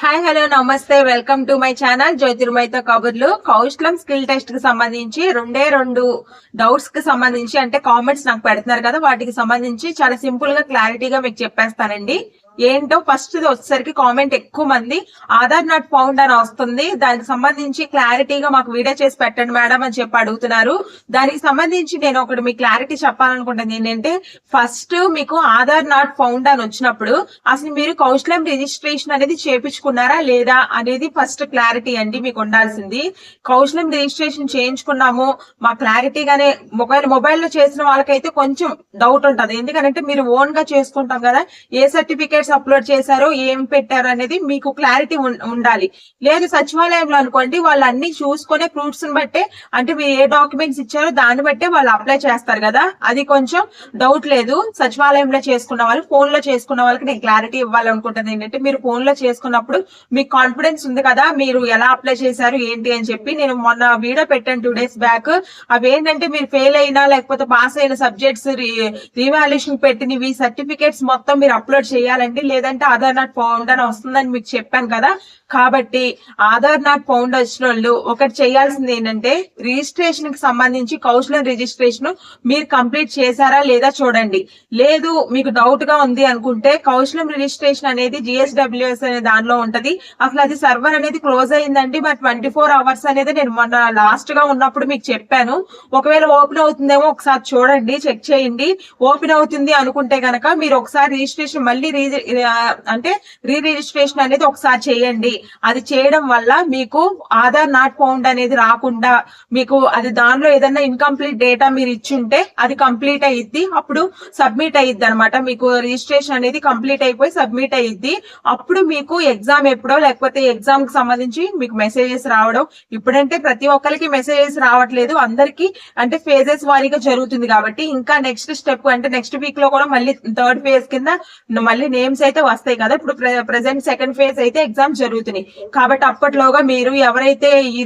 Hi hello నమస్తే. Welcome to my channel జ్యోతిర్మయతో కబుర్లు కౌశలం స్కిల్ టెస్ట్కి సంబంధించి రెండే రెండు డౌట్స్కి సంబంధించి అంటే కామెంట్స్ నాకు పెడుతున్నారు కదా వాటికి సంబంధించి చాలా సింపుల్గా క్లారిటీగా మీకు చెప్పేస్తానండి. ఏంటో ఫస్ట్ వచ్చేసరికి కామెంట్ ఎక్కువ మంది ఆధార్ నాట్ ఫౌండ్ అని వస్తుంది. దానికి సంబంధించి క్లారిటీగా మాకు వీడియో చేసి పెట్టండి మేడం అని చెప్పి అడుగుతున్నారు. దానికి సంబంధించి నేను ఒకటి మీ క్లారిటీ చెప్పాలనుకుంటుంది ఏంటంటే ఫస్ట్ మీకు ఆధార్ నాట్ ఫౌండ్ అని వచ్చినప్పుడు అసలు మీరు కౌశలం రిజిస్ట్రేషన్ అనేది చేపించుకున్నారా లేదా అనేది ఫస్ట్ క్లారిటీ అండి మీకు ఉండాల్సింది. కౌశలం రిజిస్ట్రేషన్ చేయించుకున్నాము. మా క్లారిటీగానే మొబైల్ మొబైల్లో చేసిన వాళ్ళకైతే కొంచెం డౌట్ ఉంటుంది. ఎందుకంటే మీరు ఓన్గా చేసుకుంటాం కదా. ఏ సర్టిఫికేట్ సర్టిఫికేట్స్ అప్లోడ్ చేశారో ఏం పెట్టారో అనేది మీకు క్లారిటీ ఉండాలి. లేదు సచివాలయంలో అనుకోండి వాళ్ళు అన్ని చూసుకునే ప్రూఫ్స్ బట్టే అంటే మీరు ఏ డాక్యుమెంట్స్ ఇచ్చారో దాన్ని బట్టే వాళ్ళు అప్లై చేస్తారు కదా. అది కొంచెం డౌట్ లేదు. సచివాలయంలో చేసుకున్న వాళ్ళు ఫోన్లో చేసుకున్న వాళ్ళకి నేను క్లారిటీ ఇవ్వాలనుకుంటుంది ఏంటంటే మీరు ఫోన్లో చేసుకున్నప్పుడు మీకు కాన్ఫిడెన్స్ ఉంది కదా మీరు ఎలా అప్లై చేశారు ఏంటి అని చెప్పి నేను మొన్న వీడియో పెట్టాను టూ డేస్ బ్యాక్. అవి ఏంటంటే మీరు ఫెయిల్ అయినా లేకపోతే పాస్ అయిన సబ్జెక్ట్స్ రీవాల్యుయేషన్ పెట్టినవి సర్టిఫికేట్స్ మొత్తం మీరు అప్లోడ్ చేయాలండి లేదంటే ఆధార్ నాట్ పౌండ్ అని వస్తుందని మీకు చెప్పాను కదా. కాబట్టి ఆధార్ నాట్ పౌండ్ వచ్చిన వాళ్ళు ఒకటి చేయాల్సింది ఏంటంటే రిజిస్ట్రేషన్కి సంబంధించి కౌశలం రిజిస్ట్రేషన్ మీరు కంప్లీట్ చేశారా లేదా చూడండి. లేదు మీకు డౌట్గా ఉంది అనుకుంటే కౌశలం రిజిస్ట్రేషన్ అనేది జిఎస్డబ్ల్యూఎస్ అనే దానిలో ఉంటది. అసలు అది సర్వర్ అనేది క్లోజ్ అయిందండి మరి ట్వంటీ ఫోర్ అవర్స్ అనేది నేను మొన్న లాస్ట్గా ఉన్నప్పుడు మీకు చెప్పాను. ఒకవేళ ఓపెన్ అవుతుందేమో ఒకసారి చూడండి చెక్ చేయండి. ఓపెన్ అవుతుంది అనుకుంటే కనుక మీరు ఒకసారి రిజిస్ట్రేషన్ మళ్ళీ రీ అంటే రీ రిజిస్ట్రేషన్ అనేది ఒకసారి చేయండి. అది చేయడం వల్ల మీకు ఆధార్ నాట్ ఫౌండ్ అనేది రాకుండా మీకు అది దానిలో ఏదైనా ఇన్కంప్లీట్ డేటా మీరు ఇచ్చుంటే అది కంప్లీట్ అయ్యిద్ది అప్పుడు సబ్మిట్ అయ్యిద్ది అనమాట మీకు రిజిస్ట్రేషన్ అనేది కంప్లీట్ అయిపోయి సబ్మిట్ అయ్యిద్ది అప్పుడు మీకు ఎగ్జామ్ ఎప్పుడో లేకపోతే ఎగ్జామ్కి సంబంధించి మీకు మెసేజెస్ రావడం. ఇప్పుడంటే ప్రతి ఒక్కరికి మెసేజెస్ రావట్లేదు. అందరికి అంటే ఫేజెస్ వారీగా జరుగుతుంది కాబట్టి ఇంకా నెక్స్ట్ స్టెప్ అంటే నెక్స్ట్ వీక్లో కూడా మళ్ళీ థర్డ్ ఫేజ్ కింద మళ్ళీ నేమ్స్ అయితే వస్తాయి కదా. ఇప్పుడు ప్రెసెంట్ సెకండ్ ఫేజ్ అయితే ఎగ్జామ్ జరుగుతున్నాయి. కాబట్టి అప్పట్లోగా మీరు ఎవరైతే ఈ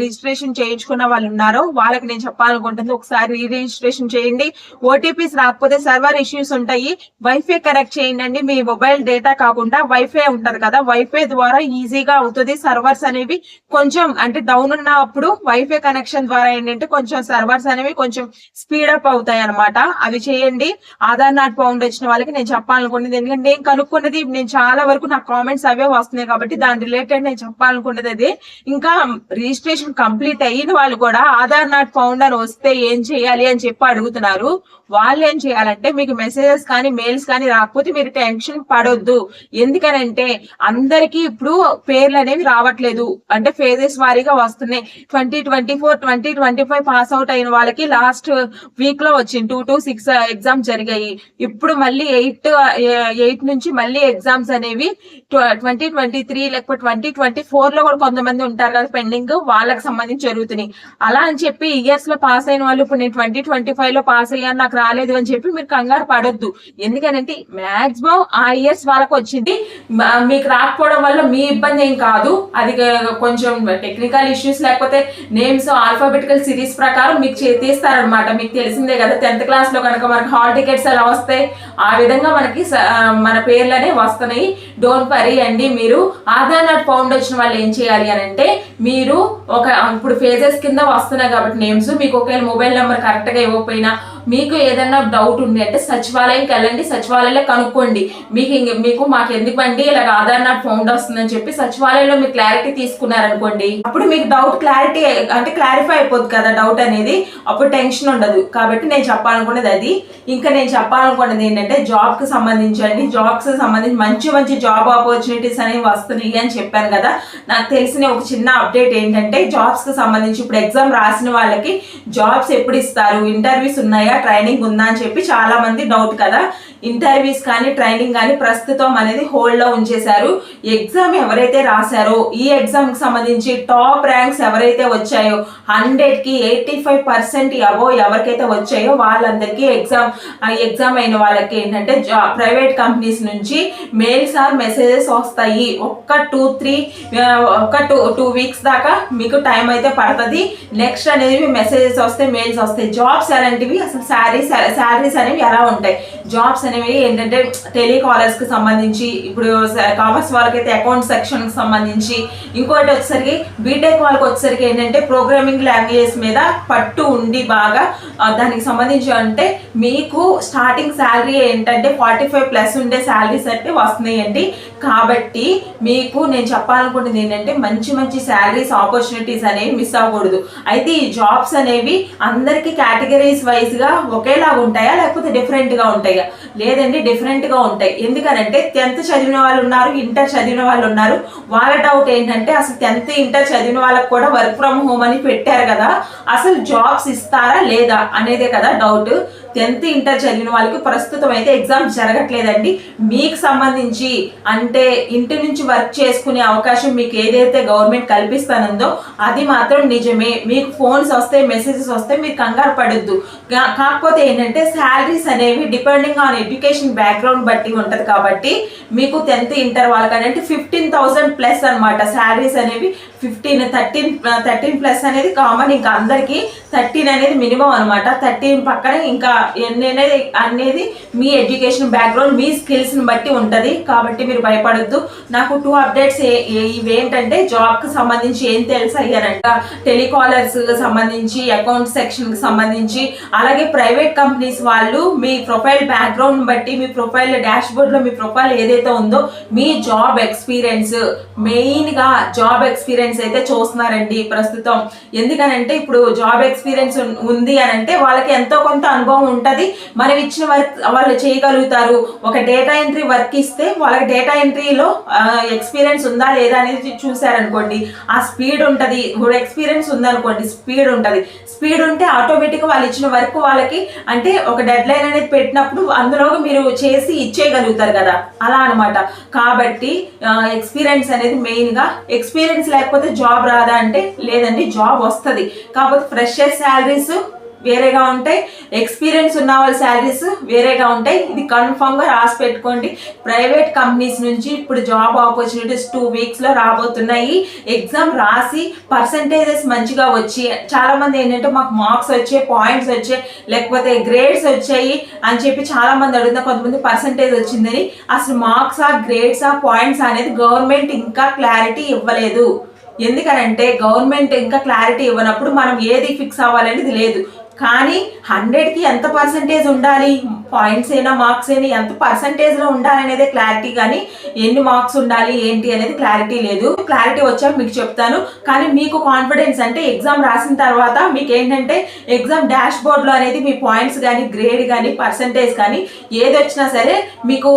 రిజిస్ట్రేషన్ చేయించుకున్న వాళ్ళు ఉన్నారో వాళ్ళకి నేను చెప్పాలనుకుంటుంది ఒకసారి రీ రిజిస్ట్రేషన్ చేయండి ఓటీపీస్ రాకపోతే సర్వర్ ఇష్యూస్ ఉంటాయి. వైఫై కనెక్ట్ చేయండి మీ మొబైల్ డేటా కాకుండా వైఫై ఉంటది కదా. వైఫై ద్వారా ఈజీగా అవుతుంది. సర్వర్స్ అనేవి కొంచెం అంటే డౌన్ ఉన్నప్పుడు వైఫై కనెక్షన్ ద్వారా ఏంటంటే కొంచెం సర్వర్స్ అనేవి కొంచెం స్పీడ్ అప్ అవుతాయి అనమాట అవి చేయండి. ఆధార్ నాట్ ఫౌండ్ వచ్చిన వాళ్ళకి నేను చెప్పాలనుకుంటుంది. ఎందుకంటే నేను కనుక్కున్నది నేను చాలా వరకు నాకు కామెంట్స్ అవే వస్తున్నాయి కాబట్టి దాని రిలేటెడ్ నేను చెప్పాలనుకున్నది అది. ఇంకా రిజిస్ట్రేషన్ కంప్లీట్ అయిన వాళ్ళు కూడా ఆధార్ నాట్ ఫౌండ్ అని వస్తే ఏం చేయాలి అని చెప్పి అడుగుతున్నారు. వాళ్ళు ఏం చేయాలంటే మీకు మెసేజెస్ కానీ మెయిల్స్ కానీ రాకపోతే మీరు టెన్షన్ పడొద్దు. ఎందుకనంటే అందరికీ ఇప్పుడు పేర్లు అనేవి రావట్లేదు. అంటే ఫేజెస్ వారీగా వస్తున్నాయి. Twenty twenty four twenty twenty five pass out అయిన వాళ్ళకి లాస్ట్ వీక్లో వచ్చింది. టూ టు సిక్స్ ఎగ్జామ్ జరిగాయి. ఇప్పుడు మళ్ళీ ఎయిట్ ఎయిట్ నుంచి మళ్ళీ ఎగ్జామ్స్ అనేవి ట్వంటీ ట్వంటీ త్రీ లేకపోతే ట్వంటీ ట్వంటీ ఫోర్లో కూడా కొంతమంది ఉంటారు కదా పెండింగ్ వాళ్ళకి సంబంధించి జరుగుతున్నాయి. అలా అని చెప్పి ఇయర్స్లో పాస్ అయిన వాళ్ళు ఇప్పుడు నేను ట్వంటీ ట్వంటీ ఫైవ్లో పాస్ అయ్యాను నాకు రాలేదు అని చెప్పి మీరు కంగారు పడొద్దు. ఎందుకంటే మాక్సిమం ఆ ఇయర్స్ వాళ్ళకి వచ్చింది. మీకు రాకపోవడం వల్ల మీ ఇబ్బంది ఏం కాదు. అది కొంచెం టెక్నికల్ ఇష్యూస్ లేకపోతే నేమ్స్ ఆల్ఫాబెటికల్ సిరీస్ ప్రకారం మీకు చే- మీకు తెలిసిందే కదా టెన్త్ క్లాస్లో కనుక మనకి హాల్ టికెట్స్ ఎలా వస్తాయి? ఆ విధంగా మనకి మన పేర్లనే వస్తున్నాయి. డోంట్ వరీ అండి మీరు. ఆధార్ నాట్ ఫౌండ్ వచ్చిన వాళ్ళు ఏం చేయాలి అని అంటే మీరు ఒక ఇప్పుడు ఫేజెస్ కింద వస్తున్నాయి కాబట్టి నేమ్స్ మీకు ఒకవేళ మొబైల్ నెంబర్ కరెక్ట్గా ఇవ్వకపోయినా మీకు ఏదైనా డౌట్ ఉంది అంటే సచివాలయంకి వెళ్ళండి సచివాలయంలో కనుక్కోండి. మీకు ఇంక మీకు మాకు ఎందుకు అండి? ఇలా ఆధార్ నాట్ ఫౌండ్ వస్తుందని చెప్పి సచివాలయంలో మీరు క్లారిటీ తీసుకున్నారనుకోండి. అప్పుడు మీకు డౌట్ క్లారిటీ అంటే క్లారిఫై అయిపోద్ది కదా డౌట్ అనేది. అప్పుడు టెన్షన్ ఉండదు. కాబట్టి నేను చెప్పాలనుకునేది అది. ఇంకా నేను చెప్పాలనుకున్నది ఏంటంటే జాబ్కి సంబంధించి అండి. జాబ్స్ సంబంధించి మంచి మంచి జాబ్ ఆపర్చునిటీస్ అనేవి వస్తున్నాయి అని చెప్పాను కదా. నాకు తెలిసిన ఒక చిన్న అప్డేట్ ఏంటంటే జాబ్స్కి సంబంధించి ఇప్పుడు ఎగ్జామ్ రాసిన వాళ్ళకి జాబ్స్ ఎప్పుడు ఇస్తారు? ఇంటర్వ్యూస్ ఉన్నాయా? ట్రైనింగ్ ఉందా అని చెప్పి చాలా మంది డౌట్ కదా. ఇంటర్వ్యూస్ కానీ ట్రైనింగ్ కానీ ప్రస్తుతం అనేది హోల్డ్లో ఉంచేశారు. ఎగ్జామ్ ఎవరైతే రాశారో ఈ ఎగ్జామ్కి సంబంధించి టాప్ ర్యాంక్స్ ఎవరైతే వచ్చాయో హండ్రెడ్కి ఎయిటీ ఫైవ్ పర్సెంట్ అబో ఎవరికైతే వచ్చాయో వాళ్ళందరికీ ఎగ్జామ్ ఎగ్జామ్ అయిన వాళ్ళకి ఏంటంటే ప్రైవేట్ కంపెనీస్ నుంచి మెయిల్స్ ఆర్ మెసేజెస్ వస్తాయి. ఒక్క టూ త్రీ ఒక టూ టూ వీక్స్ దాకా మీకు టైం అయితే పడుతుంది. నెక్స్ట్ అనేది మెసేజెస్ వస్తే మెయిల్స్ వస్తాయి. జాబ్స్ అలాంటివి అసలు శారీస్ శారీస్ అనేవి ఎలా ఉంటాయి. జాబ్స్ అనేవి ఏంటంటే టెలికాలర్స్కి సంబంధించి ఇప్పుడు కామర్స్ వాళ్ళకైతే అకౌంట్ సెక్షన్కి సంబంధించి ఇంకోటి వచ్చేసరికి బీటెక్ వాళ్ళకి వచ్చేసరికి ఏంటంటే ప్రోగ్రామింగ్ లాంగ్వేజెస్ మీద పట్టు ఉండి బాగా దానికి సంబంధించి అంటే మీకు స్టార్టింగ్ శాలరీ ఏంటంటే ఫార్టీ ఫైవ్ ప్లస్ ఉండే శాలరీస్ అయితే వస్తున్నాయండి. కాబట్టి మీకు నేను చెప్పాలనుకుంటుంది ఏంటంటే మంచి మంచి శాలరీస్ ఆపర్చునిటీస్ అనేవి మిస్ అవ్వకూడదు. అయితే ఈ జాబ్స్ అనేవి అందరికీ కేటగిరీస్ వైజ్గా ఒకేలాగా ఉంటాయా లేకపోతే డిఫరెంట్గా ఉంటాయి? ఉంటాయా లేదండి డిఫరెంట్గా ఉంటాయి. ఎందుకనంటే టెన్త్ చదివిన వాళ్ళు ఉన్నారు ఇంటర్ చదివిన వాళ్ళు ఉన్నారు. వాళ్ళ డౌట్ ఏంటంటే అసలు టెన్త్ ఇంటర్ చదివిన వాళ్ళకి కూడా వర్క్ ఫ్రమ్ హోమ్ అని పెట్టారు కదా. అసలు జాబ్స్ ఇస్తారా లేదా అనేదే కదా డౌట్ టెన్త్ ఇంటర్ చదివిన వాళ్ళకి ప్రస్తుతం అయితే ఎగ్జామ్స్ జరగట్లేదండి. మీకు సంబంధించి అంటే ఇంటి నుంచి వర్క్ చేసుకునే అవకాశం మీకు ఏదైతే గవర్నమెంట్ కల్పిస్తానుందో అది మాత్రం నిజమే. మీకు ఫోన్స్ వస్తే మెసేజెస్ వస్తే మీరు కంగారు పడొద్దు. కాకపోతే ఏంటంటే శాలరీస్ అనేవి డిపెండింగ్ ఆన్ ఎడ్యుకేషన్ బ్యాక్గ్రౌండ్ బట్టి ఉంటుంది కాబట్టి మీకు టెన్త్ ఇంటర్ వాళ్ళకి అంటే ఫిఫ్టీన్ థౌసండ్ ప్లస్ అనమాట శాలరీస్ అనేవి. ఫిఫ్టీన్ థర్టీన్ థర్టీన్ ప్లస్ అనేది కామన్. ఇంకా అందరికీ థర్టీన్ అనేది మినిమం అనమాట థర్టీన్ పక్కన ఇంకా అనేది అనేది మీ ఎడ్యుకేషన్ బ్యాక్గ్రౌండ్ మీ స్కిల్స్ని బట్టి ఉంటుంది. కాబట్టి మీరు భయపడద్దు. నాకు టూ అప్డేట్స్ ఇవేంటంటే జాబ్కి సంబంధించి ఏం తెలుసు అయ్యారంట. టెలికాలర్స్ సంబంధించి అకౌంట్ సెక్షన్కి సంబంధించి అలాగే ప్రైవేట్ కంపెనీస్ వాళ్ళు మీ ప్రొఫైల్ బ్యాక్గ్రౌండ్ బట్టి మీ ప్రొఫైల్ డాష్ బోర్డ్లో మీ ప్రొఫైల్ ఏదైతే ఉందో మీ జాబ్ ఎక్స్పీరియన్స్ మెయిన్గా జాబ్ ఎక్స్పీరియన్స్ అయితే చూస్తున్నారండి ప్రస్తుతం. ఎందుకనంటే ఇప్పుడు జాబ్ ఎక్స్పీరియన్స్ ఉంది అని అంటే వాళ్ళకి ఎంతో కొంత అనుభవం ఉంటుంది. మనం ఇచ్చిన వర్క్ వాళ్ళు చేయగలుగుతారు. ఒక డేటా ఎంట్రీ వర్క్ ఇస్తే వాళ్ళకి డేటా ఎంట్రీలో ఎక్స్పీరియన్స్ ఉందా లేదా అనేది చూసారనుకోండి ఆ స్పీడ్ ఉంటుంది. ఇప్పుడు ఎక్స్పీరియన్స్ ఉందనుకోండి స్పీడ్ ఉంటుంది. స్పీడ్ ఉంటే ఆటోమేటిక్గా వాళ్ళు ఇచ్చిన వర్క్ వాళ్ళకి అంటే ఒక డెడ్ లైన్ అనేది పెట్టినప్పుడు అందులో మీరు చేసి ఇచ్చేయగలుగుతారు కదా. అలా అనమాట కాబట్టి ఎక్స్పీరియన్స్ అనేది మెయిన్గా ఎక్స్పీరియన్స్ లేకపోతే జాబ్ రాదా అంటే లేదండి జాబ్ వస్తుంది. కాకపోతే ఫ్రెషర్ శాలరీస్ వేరేగా ఉంటాయి. ఎక్స్పీరియన్స్ ఉన్న వాళ్ళ శాలరీస్ వేరేగా ఉంటాయి. ఇది కన్ఫామ్గా రాసి పెట్టుకోండి. ప్రైవేట్ కంపెనీస్ నుంచి ఇప్పుడు జాబ్ ఆపర్చునిటీస్ టూ వీక్స్లో రాబోతున్నాయి. ఎగ్జామ్ రాసి పర్సంటేజెస్ మంచిగా వచ్చి చాలామంది ఏంటంటే మాకు మార్క్స్ వచ్చాయి పాయింట్స్ వచ్చాయి లేకపోతే గ్రేడ్స్ వచ్చాయి అని చెప్పి చాలా మంది కొంతమంది పర్సంటేజ్ వచ్చిందని. అసలు మార్క్స్ ఆ గ్రేడ్స్ ఆ పాయింట్స్ అనేది గవర్నమెంట్ ఇంకా క్లారిటీ ఇవ్వలేదు. ఎందుకనంటే గవర్నమెంట్ ఇంకా క్లారిటీ ఇవ్వనప్పుడు మనం ఏది ఫిక్స్ అవ్వాలనేది లేదు. కానీ హండ్రెడ్కి ఎంత పర్సంటేజ్ ఉండాలి? పాయింట్స్ అయినా మార్క్స్ అయినా ఎంత పర్సంటేజ్లో ఉండాలి అనేది క్లారిటీ కానీ ఎన్ని మార్క్స్ ఉండాలి ఏంటి అనేది క్లారిటీ లేదు. క్లారిటీ వచ్చాక మీకు చెప్తాను. కానీ మీకు కాన్ఫిడెన్స్ అంటే ఎగ్జామ్ రాసిన తర్వాత మీకు ఏంటంటే ఎగ్జామ్ డాష్ బోర్డ్లో అనేది మీ పాయింట్స్ కానీ గ్రేడ్ కానీ పర్సంటేజ్ కానీ ఏది వచ్చినా సరే మీకు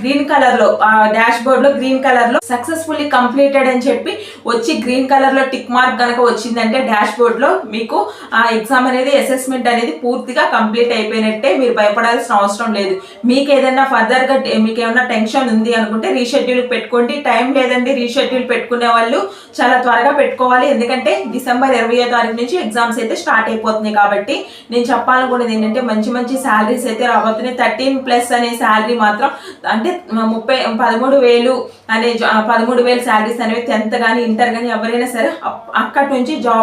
గ్రీన్ కలర్లో డాష్ బోర్డ్లో గ్రీన్ కలర్లో సక్సెస్ఫుల్లీ కంప్లీటెడ్ అని చెప్పి వచ్చి గ్రీన్ కలర్లో టిక్ మార్క్ కనుక వచ్చిందంటే డాష్ బోర్డ్లో మీకు ఆ ఎగ్జామ్ అనేది అసెస్మెంట్ అనేది పూర్తిగా కంప్లీట్ అయిపోయినట్టే మీరు భయపడాల్సిన అవసరం లేదు. మీకు ఏదైనా ఫర్దర్గా మీకు ఏమైనా టెన్షన్ ఉంది అనుకుంటే రీషెడ్యూల్ పెట్టుకోండి. టైం లేదండి రీషెడ్యూల్ పెట్టుకునే వాళ్ళు చాలా త్వరగా పెట్టుకోవాలి. ఎందుకంటే డిసెంబర్ ఇరవై తారీఖు నుంచి ఎగ్జామ్స్ అయితే స్టార్ట్ అయిపోతున్నాయి కాబట్టి నేను చెప్పాలనుకున్నది ఏంటంటే మంచి మంచి శాలరీస్ అయితే రాబోతున్నాయి. థర్టీన్ ప్లస్ అనే శాలరీ మాత్రం అంటే ముప్పై పదమూడు వేలు అనే జా- పదమూడు వేలు శాలరీస్ అనేవి టెన్త్ కానీ ఇంటర్ కానీ ఎవరైనా సరే అక్కడి నుంచి జాబ్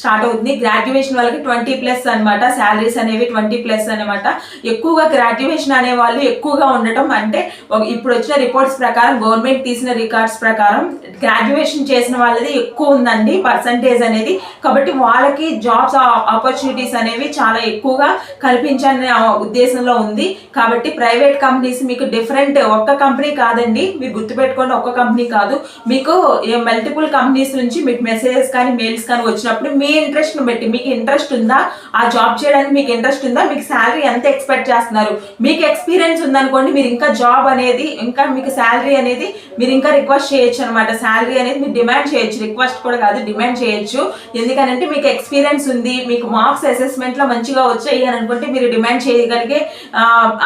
స్టార్ట్ అవుతుంది. గ్రాడ్యుయేషన్ వాళ్ళకి ట్వంటీ ప్లస్ అన్నమాట. శాలరీస్ అనేవి ట్వంటీ ప్లస్ అనమాట ఎక్కువగా గ్రాడ్యుయేషన్ అనే వాళ్ళు ఎక్కువగా ఉండటం అంటే ఇప్పుడు వచ్చిన రిపోర్ట్స్ ప్రకారం గవర్నమెంట్ తీసిన రికార్డ్స్ ప్రకారం గ్రాడ్యుయేషన్ చేసిన వాళ్ళది ఎక్కువ ఉందండి. పర్సంటేజ్ అనేది. కాబట్టి వాళ్ళకి జాబ్స్ ఆపర్చునిటీస్ అనేవి చాలా ఎక్కువగా కల్పించాలనే ఉద్దేశంలో ఉంది. కాబట్టి ప్రైవేట్ కంపెనీస్ మీకు డిఫరెంట్ ఒక్క కంపెనీ కాదండి. మీరు గుర్తుపెట్టుకోండి ఒక్క కంపెనీ కాదు. మీకు మల్టిపుల్ కంపెనీస్ నుంచి మీకు మెసేజెస్ కానీ మెయిల్స్ కానీ వచ్చినప్పుడు మీ ఇంట్రెస్ట్ బట్టి మీకు ఇంట్రెస్ట్ ఉందా? ఆ జాబ్ చేయడానికి మీకు ఇంట్రెస్ట్ ఉందా? మీకు శాలరీ ఎంత ఎక్స్పెక్ట్ చేస్తున్నారు? మీకు ఎక్స్పీరియన్స్ ఉందనుకోండి మీరు ఇంకా జాబ్ అనేది ఇంకా మీకు శాలరీ అనేది మీరు ఇంకా రిక్వెస్ట్ చేయొచ్చు అనమాట శాలరీ అనేది మీరు డిమాండ్ చేయొచ్చు. రిక్వెస్ట్ కూడా కాదు డిమాండ్ చేయొచ్చు. ఎందుకనంటే మీకు ఎక్స్పీరియన్స్ ఉంది మీకు మార్క్స్ అసెస్మెంట్లో మంచిగా వచ్చాయి అని అనుకుంటే మీరు డిమాండ్ చేయగలిగే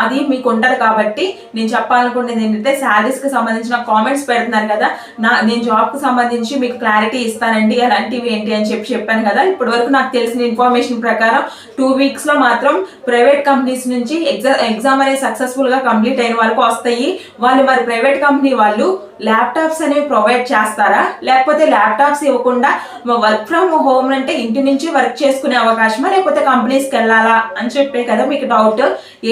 అది మీకు ఉండదు కాబట్టి నేను చెప్పాలనుకునేది ఏంటంటే శాలరీస్కి సంబంధించిన కామెంట్స్ పెడుతున్నారు కదా నా నేను జాబ్కి సంబంధించి గురించి మీకు క్లారిటీ ఇస్తానండి అలాంటివి ఏంటి అని చెప్పి చెప్పాను కదా. ఇప్పటి వరకు నాకు తెలిసిన ఇన్ఫర్మేషన్ ప్రకారం టూ వీక్స్లో మాత్రం ప్రైవేట్ కంపెనీస్ నుంచి ఎగ్జామ్ ఎగ్జామ్ అనేది సక్సెస్ఫుల్గా కంప్లీట్ అయిన వాళ్ళకు వస్తాయి. వాళ్ళు మరి ప్రైవేట్ కంపెనీ వాళ్ళు ల్యాప్టాప్స్ అనేవి ప్రొవైడ్ చేస్తారా? లేకపోతే ల్యాప్టాప్స్ ఇవ్వకుండా వర్క్ ఫ్రమ్ హోమ్ అంటే ఇంటి నుంచి వర్క్ చేసుకునే అవకాశమా? లేకపోతే కంపెనీస్కి వెళ్ళాలా? అని చెప్పే కదా మీకు డౌట్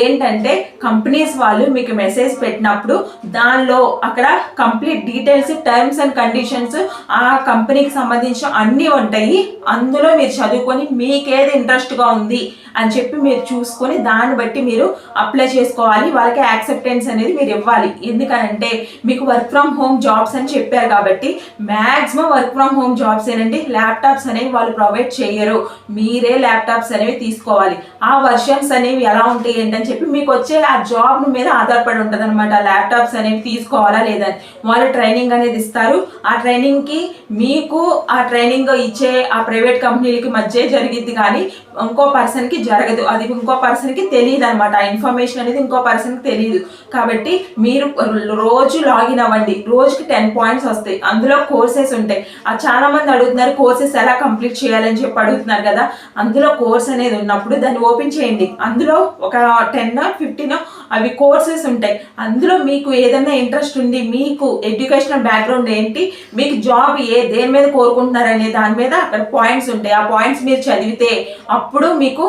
ఏంటంటే కంపెనీస్ వాళ్ళు మీకు మెసేజ్ పెట్టినప్పుడు దానిలో అక్కడ complete details terms and conditions ఆ కంపెనీకి సంబంధించిన అన్నీ ఉంటాయి. అందులో మీరు చదువుకొని మీకేది ఇంట్రెస్ట్గా ఉంది అని చెప్పి మీరు చూసుకొని దాన్ని బట్టి మీరు అప్లై చేసుకోవాలి. వాళ్ళకి యాక్సెప్టెన్స్ అనేది మీరు ఇవ్వాలి. ఎందుకనంటే మీకు వర్క్ ఫ్రమ్ హోమ్ జాబ్స్ అని చెప్పారు కాబట్టి maximum work from home jobs ఏంటంటే ల్యాప్టాప్స్ అనేవి వాళ్ళు ప్రొవైడ్ చేయరు. మీరే ల్యాప్టాప్స్ అనేవి తీసుకోవాలి. ఆ వర్షన్స్ అనేవి ఎలా ఉంటాయి ఏంటని చెప్పి మీకు వచ్చే ఆ జాబ్ మీద ఆధారపడి ఉంటుంది అనమాట ల్యాప్టాప్స్ అనేవి తీసుకోవాలా లేదని వాళ్ళు ట్రైనింగ్ అనేది ఇస్తారు. ఆ ట్రైనింగ్కి మీకు ఆ ట్రైనింగ్ ఇచ్చే ఆ ప్రైవేట్ కంపెనీలకి మధ్య జరిగిద్ది కానీ ఇంకో పర్సన్కి జరగదు. అది ఇంకో పర్సన్కి తెలియదు అనమాట ఆ ఇన్ఫర్మేషన్ అనేది ఇంకో పర్సన్కి తెలియదు. కాబట్టి మీరు రోజు లాగిన్ అవ్వండి. రోజుకి టెన్ పాయింట్స్ వస్తాయి. అందులో కోర్సెస్ ఉంటాయి. ఆ చాలా మంది అడుగుతున్నారు కోర్సెస్ ఎలా కంప్లీట్ చేయాలని చెప్పి అడుగుతున్నారు కదా. అందులో కోర్స్ అనేది ఉన్నప్పుడు దాన్ని ఓపెన్ చేయండి. అందులో ఒక టెన్ ఫిఫ్టీన్ అవి కోర్సెస్ ఉంటాయి. అందులో మీకు ఏదైనా ఇంట్రెస్ట్ ఉంది మీకు ఎడ్యుకేషనల్ బ్యాక్గ్రౌండ్ ఏంటి మీకు జాబ్ ఏ దేని మీద కోరుకుంటున్నారనే దాని మీద అక్కడ పాయింట్స్ ఉంటాయి. ఆ పాయింట్స్ మీరు చదివితే అప్పుడు మీకు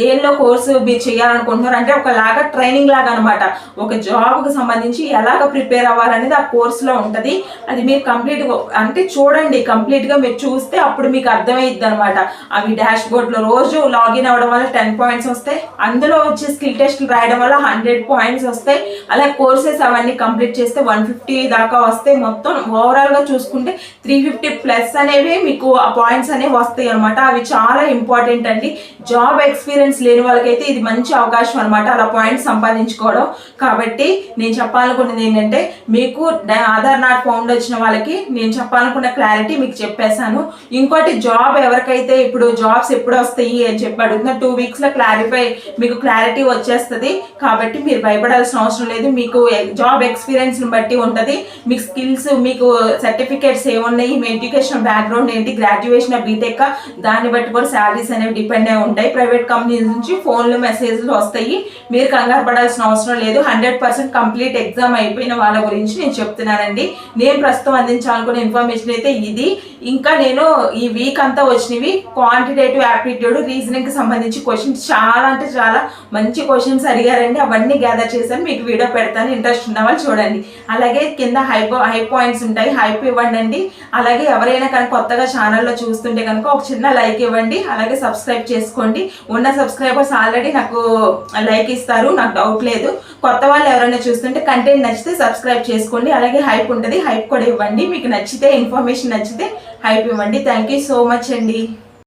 దేనిలో కోర్సు మీరు చేయాలనుకుంటున్నారు అంటే ఒకలాగా ట్రైనింగ్ లాగా అనమాట ఒక జాబ్కి సంబంధించి ఎలాగ ప్రిపేర్ అవ్వాలనేది ఆ కోర్సులో ఉంటుంది. అది మీరు కంప్లీట్గా అంటే చూడండి కంప్లీట్గా మీరు చూస్తే అప్పుడు మీకు అర్థమైద్ది అనమాట అవి డాష్ బోర్డ్లో రోజు లాగిన్ అవ్వడం వల్ల టెన్ పాయింట్స్ వస్తాయి. అందులో వచ్చే స్కిల్ టెస్ట్లు రాయడం వల్ల హండ్రెడ్ పాయింట్స్ వస్తాయి అలా కోర్సెస్ అవన్నీ కంప్లీట్ చేస్తే వన్ ఫిఫ్టీ దాకా వస్తే మొత్తం ఓవరాల్గా చూసుకుంటే త్రీ ఫిఫ్టీ ప్లస్ అనేవి మీకు ఆ పాయింట్స్ అనేవి వస్తాయి అనమాట అవి చాలా ఇంపార్టెంట్ అండి. జాబ్ ఎక్స్పీరియన్స్ లేని వాళ్ళకైతే ఇది మంచి అవకాశం అనమాట అలా పాయింట్స్ సంపాదించుకోవడం. కాబట్టి నేను చెప్పాలనుకున్నది ఏంటంటే మీకు ఆధార్ నాట్ ఫౌండ్ వచ్చిన వాళ్ళకి నేను చెప్పాలనుకున్న క్లారిటీ మీకు చెప్పేశాను. ఇంకోటి జాబ్ ఎవరికైతే ఇప్పుడు జాబ్స్ ఎప్పుడు వస్తాయి అని చెప్పి అడుగుతున్న టూ వీక్స్లో క్లారిఫై మీకు క్లారిటీ వచ్చేస్తుంది. కాబట్టి మీరు భయపడాల్సిన అవసరం లేదు. మీకు జాబ్ ఎక్స్పీరియన్స్ని బట్టి ఉంటుంది. మీకు స్కిల్స్ మీకు సర్టిఫికేట్స్ ఏమున్నాయి? మీ ఎడ్యుకేషన్ బ్యాక్గ్రౌండ్ ఏంటి? గ్రాడ్యుయేషన్ బీటెక్ దాన్ని బట్టి కూడా శాలరీస్ అనేవి డిపెండ్ అయి ఉంటాయి. ప్రైవేట్ కంపెనీస్ నుంచి ఫోన్లు మెసేజ్లు వస్తాయి. మీరు కంగారు పడాల్సిన అవసరం లేదు. హండ్రెడ్ పర్సెంట్ కంప్లీట్ ఎగ్జామ్ అయిపోయిన వాళ్ళ గురించి నేను చెప్తున్నానండి. నేను ప్రస్తుతం అందించాలనుకున్న ఇన్ఫర్మేషన్ అయితే ఇది. ఇంకా నేను ఈ వీక్ అంతా వచ్చినవి క్వాంటిటేటివ్ యాప్టిట్యూడ్ రీజనింగ్కి సంబంధించి క్వశ్చన్స్ చాలా అంటే చాలా మంచి క్వశ్చన్స్ అడిగారండి. అవన్నీ గ్యాదర్ చేశాను మీకు వీడియో పెడతాను ఇంట్రెస్ట్ ఉన్న వాళ్ళు చూడండి. అలాగే కింద హైపో హై పాయింట్స్ ఉంటాయి హైప్ ఇవ్వండి అలాగే ఎవరైనా కనుక కొత్తగా ఛానల్లో చూస్తుంటే కనుక ఒక చిన్న లైక్ ఇవ్వండి అలాగే సబ్స్క్రైబ్ చేసుకోండి. ఉన్న సబ్స్క్రైబర్స్ ఆల్రెడీ నాకు లైక్ ఇస్తారు నాకు డౌట్ లేదు. కొత్త వాళ్ళు ఎవరైనా చూస్తుంటే కంటెంట్ నచ్చితే సబ్స్క్రైబ్ చేసుకోండి. అలాగే హైప్ ఉంటుంది హైప్ కూడా ఇవ్వండి. మీకు నచ్చితే ఇన్ఫర్మేషన్ నచ్చితే హైప్ ఇవ్వండి. థ్యాంక్ యూ సో మచ్ అండి.